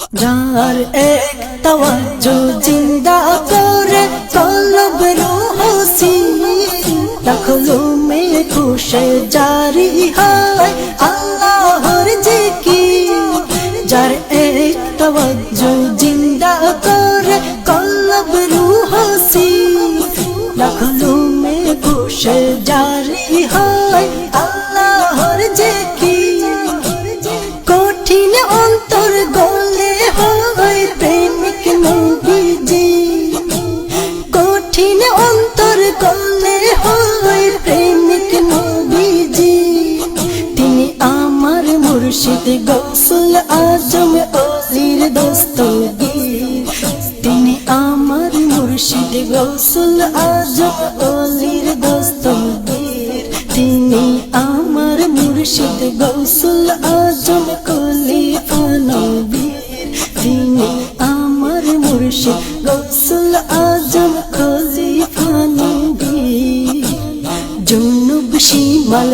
যার এক তাওয়াজ্জু জিন্দা করে, কলব রুহসি লাখলো মে খুশে জারি হয় আল্লাহর জিকির। যার এক তাওয়াজ্জু জিন্দা করে, কলব রুহসি লাখলো মে খুশে জারি হয় আল্লাহর গৌসুল আজম অলির দস্তগীর। তিনি আমার মুর্শিদ গৌসল আজম অলির দস্তগীর। তিনি আমার মুর্শিদ গৌসল আজম খলিফা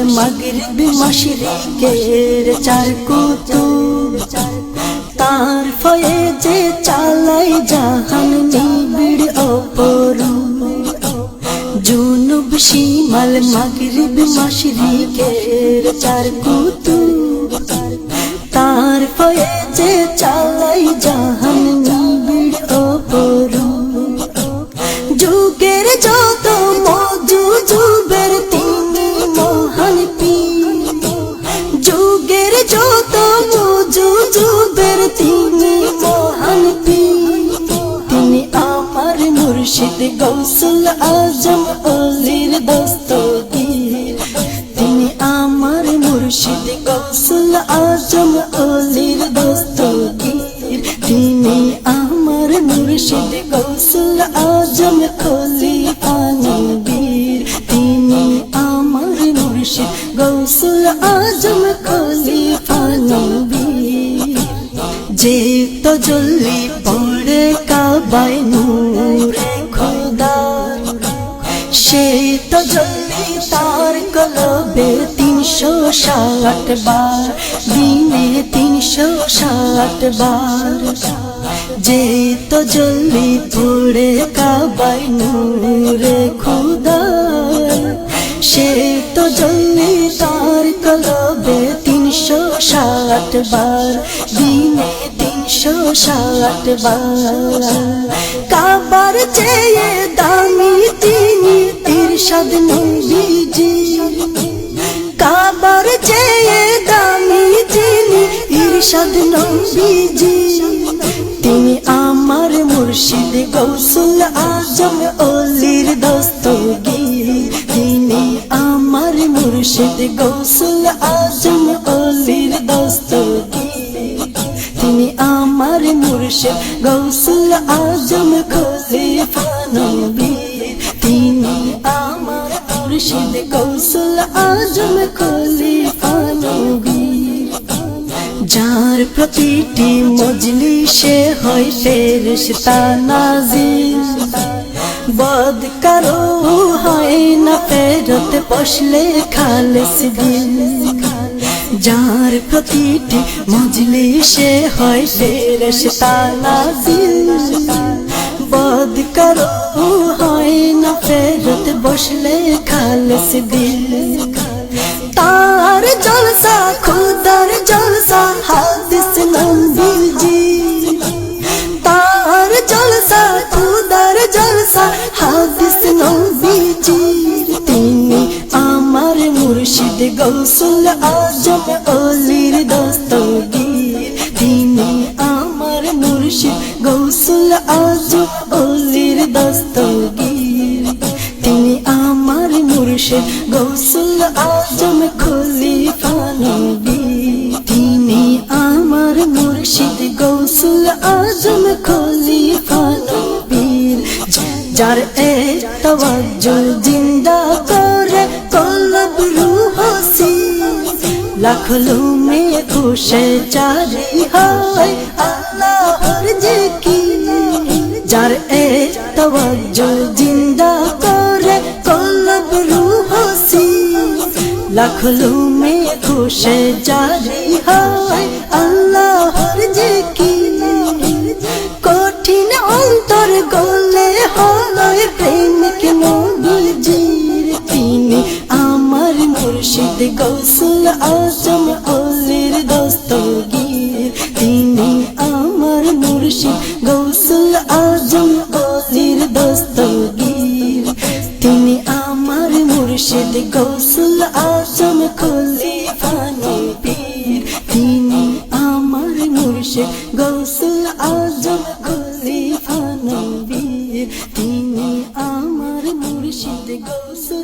মাগরিব মাশরিকের চার কুতুব তার ফয়ে যে চালাই জাহান নিবিড় অপরু জুনুব শিমাল মাগরিব মাশরিকের চার কুতুব মুর্শিদ গৌসুল আজম অলির দস্তগীর। তিনি আমার মুর্শিদ গৌসুল আজম অলির দস্তগীর। তিনি আমার মুর্শিদ গৌসুল আজম খলিফা নবীর। তিনি আমার মুর্শিদ গৌসুল আজম খলিফা নবীর। যে তো জল্লি পড়ে কাবায় নূরে সে তো জল্লি তার কলবে তিনশো ষাট বার, দিনে তিনশো ষাট বার। যে তো জল্লি পড়ে কাবায় নূরে খুদার সে তো জল্লি তার কলবে তিনশো ষাট বার, দিনে তিনশো কাবার চেয়ে দামি তিনি ইরশাদ নবীজি। কাবার চেয়ে দামি তিনি ইরশাদ নবীজি। তিনি আমার মুর্শিদ গৌসুল আজম অলির দস্তগীর। তিনি আমার মুর্শিদ গৌসুল আমার মুর্শিদ গৌসুল আজম খলিফা নবীর তিনি আমার মুর্শিদ গৌসুল আজম খলিফা নবীর যার প্রতিটি মজলিসে হয় ফেরিস্তা নাজির বদ কারও হয় না ফেরত, বসলে খালেস দিল। যার প্রতিটি মজলিসে হয় ফেরিস্তা তালা বদ কারও হয় না ফেরত, বসলে খালস দিল। তার জলসা খুদার মুর্শিদ গৌসুল আজম অলির দস্তগীর। তিনি আমার মুর্শিদ, গৌসুল আজম অলির দস্তগীর। তিনি আমার মুর্শিদ, গৌসুল আজম খলিফা নবী। তিনি আমার মুর্শিদ, গৌসুল আজম খলিফা নবীর। যার এ তওয়াজ্জু জিন্দা আখলু মে খুশে চারি হয় আল্লাহর জিকি যার এ তওয়াজ্জু জিন্দা করে কলব রূহ সি লাখলু মে খুশে চারি হয় আল্লাহর জিকি কঠিন অন্তর গলে হলয় প্রেমিক নবীজির তিনি। আমার মুর্শিদ গৌসুল আ মুর্শিদ গৌসুল আজম অলির দস্তগীর। তিনি আমার মুর্শিদ গৌসুল আজম খলিফা নবীর। তিনি আমার মুর্শিদ গৌসুল আজম খলিফা নবীর। তিনি আমার মুর্শিদ গৌসুল